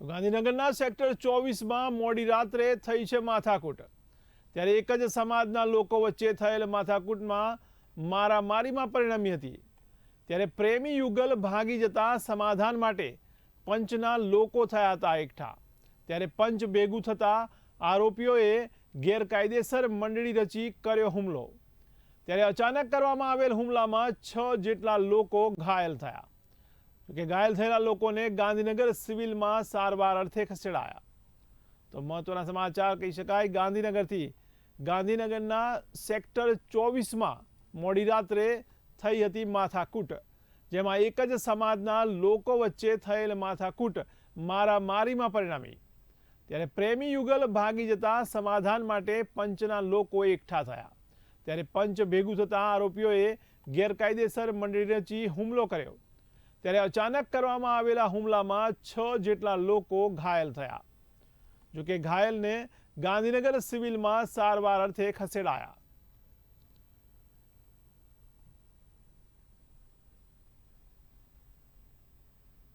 તો ગાંધીનગરના સેક્ટર ચોવીસમાં મોડી રાત્રે થઈ છે માથાકૂટ. ત્યારે એક જ સમાજના લોકો વચ્ચે થયેલ માથાકૂટમાં મારામારીમાં પરિણમી હતી. ત્યારે પ્રેમી યુગલ ભાગી જતા સમાધાન માટે પંચના લોકો થયા હતા એકઠા. ત્યારે પંચ ભેગું થતા આરોપીઓએ ગેરકાયદેસર મંડળી રચી કર્યો હુમલો. ત્યારે અચાનક કરવામાં આવેલ હુમલામાં છ જેટલા લોકો ઘાયલ થયા. કે ઘાયલ થયેલા લોકોને ગાંધીનગર સિવિલમાં સારવાર અર્થે ખસેડાયા. તો મહત્વના સમાચાર કહી શકાય, ગાંધીનગરથી. ગાંધીનગરના સેક્ટર ચોવીસમાં મોડી રાત્રે થઈ હતી માથાકૂટ, જેમાં એક જ સમાજના લોકો વચ્ચે થયેલ માથાકૂટ મારામારીમાં પરિણમી. ત્યારે પ્રેમી યુગલ ભાગી જતા સમાધાન માટે પંચના લોકો એકઠા થયા. ત્યારે પંચ ભેગું થતા આરોપીઓએ ગેરકાયદેસર મંડળી રચી હુમલો કર્યો. ત્યારે અચાનક કરવામાં આવેલા હુમલામાં છ જેટલા લોકો ઘાયલ થયા. જોકે ઘાયલને ગાંધીનગર સિવિલમાં સારવાર અર્થે ખસેડાયા.